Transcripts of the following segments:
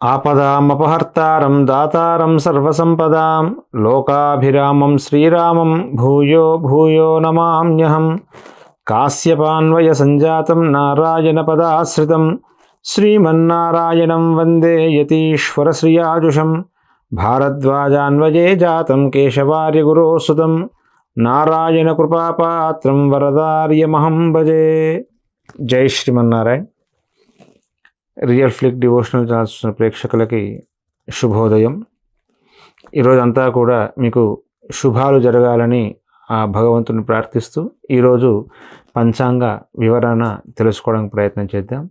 ఆపదామపహర్తారం దాతారం సర్వసంపదాం లోకాభిరామం శ్రీరామం భూయో భూయో నమామ్యహం కాశ్యపాన్వయ సంజాతం నారాయణ పదాశ్రితం శ్రీమన్నారాయణం వందే యతీశ్వర శ్రియాజుషం భారద్వాజాన్వయే జాతం కేశవార్య గురోసుతం నారాయణ కృపాపాత్రం వరదార్యమహం భజే జై Srimannarayana real flick devotional channels ప్రేక్షకులకి శుభోదయం. ఈరోజంతా కూడా మీకు శుభాలు జరగాలని ఆ భగవంతుని ప్రార్థిస్తూ ఈరోజు పంచాంగ వివరణ తెలుసుకోవడానికి ప్రయత్నం చేద్దాం.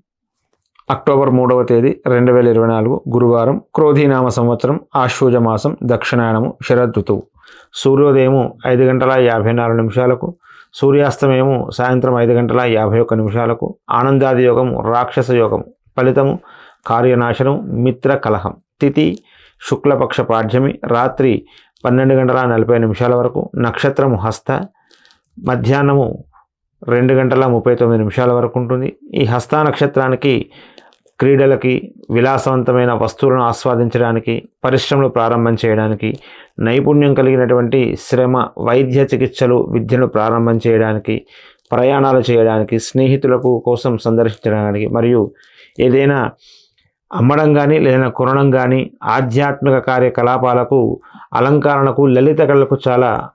అక్టోబర్ మూడవ తేదీ రెండు వేల ఇరవై నాలుగు గురువారం క్రోధీనామ సంవత్సరం ఆశ్వజ మాసం దక్షిణాయనము శరదృతువు. సూర్యోదయము ఐదు గంటల యాభై నాలుగు నిమిషాలకు సూర్యాస్తమయము సాయంత్రం ఐదు గంటల యాభై ఒక్క నిమిషాలకు ఆనందాది యోగము రాక్షస యోగము ఫలితము కార్యనాశనం మిత్ర కలహం. తిథి శుక్లపక్ష పాఠ్యమి రాత్రి పన్నెండు గంటల నలభై నిమిషాల వరకు నక్షత్రము హస్త మధ్యాహ్నము రెండు గంటల ముప్పై తొమ్మిది నిమిషాల వరకు ఉంటుంది. ఈ హస్త నక్షత్రానికి క్రీడలకి విలాసవంతమైన వస్తువులను ఆస్వాదించడానికి పరిశ్రమలు ప్రారంభం చేయడానికి నైపుణ్యం కలిగినటువంటి శ్రమ వైద్య చికిత్సలు విద్యను ప్రారంభం చేయడానికి ప్రయాణాలు చేయడానికి స్నేహితులకు కోసం సందర్శించడానికి మరియు ఏదైనా అమ్మడం కానీ లేదా కొనడం కానీ ఆధ్యాత్మిక కార్యకలాపాలకు అలంకరణకు లలిత కళలకు చాలా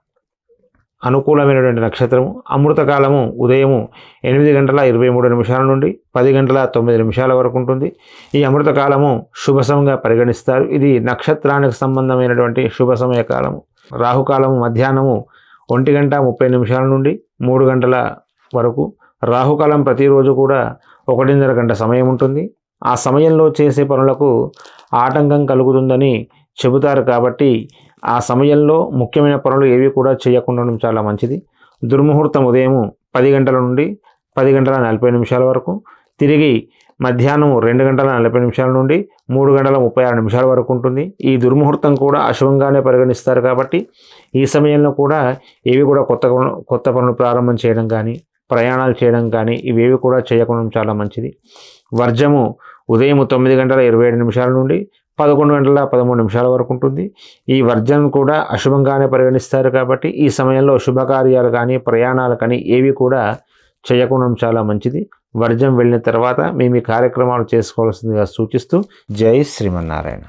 అనుకూలమైనటువంటి నక్షత్రము. అమృతకాలము ఉదయము ఎనిమిది గంటల ఇరవై మూడు నిమిషాల నుండి పది గంటల తొమ్మిది నిమిషాల వరకు ఉంటుంది. ఈ అమృతకాలము శుభ సమయంగా పరిగణిస్తారు. ఇది నక్షత్రానికి సంబంధమైనటువంటి శుభ సమయ కాలము. రాహుకాలము మధ్యాహ్నము ఒంటి గంట ముప్పై నిమిషాల నుండి మూడు గంటల వరకు రాహుకాలం ప్రతిరోజు కూడా ఒకటిన్నర గంట సమయం ఉంటుంది. ఆ సమయంలో చేసే పనులకు ఆటంకం కలుగుతుందని చెబుతారు కాబట్టి ఆ సమయంలో ముఖ్యమైన పనులు ఏవి కూడా చేయకుండా చాలా మంచిది. దుర్ముహూర్తం ఉదయం పది గంటల నుండి పది గంటల నలభై నిమిషాల వరకు తిరిగి మధ్యాహ్నం రెండు గంటల నలభై నిమిషాల నుండి మూడు గంటల ముప్పై ఆరు నిమిషాల వరకు ఉంటుంది. ఈ దుర్ముహూర్తం కూడా అశుభంగానే పరిగణిస్తారు కాబట్టి ఈ సమయంలో కూడా ఏవి కూడా కొత్త కొత్త పనులు ప్రారంభం చేయడం కానీ ప్రయాణాలు చేయడం కానీ ఇవేవి కూడా చేయకుండా చాలా మంచిది. వర్జము ఉదయం తొమ్మిది గంటల ఇరవై ఏడు నిమిషాల నుండి పదకొండు గంటల పదమూడు నిమిషాల వరకు ఉంటుంది. ఈ వర్జనం కూడా అశుభంగానే పరిగణిస్తారు కాబట్టి ఈ సమయంలో శుభకార్యాలు కానీ ప్రయాణాలు కానీ ఏవి కూడా చేయకుండా చాలా మంచిది. వర్జం వెళ్ళిన తర్వాత మేము ఈ కార్యక్రమాలు చేసుకోవాల్సిందిగా సూచిస్తూ జై శ్రీమన్నారాయణ.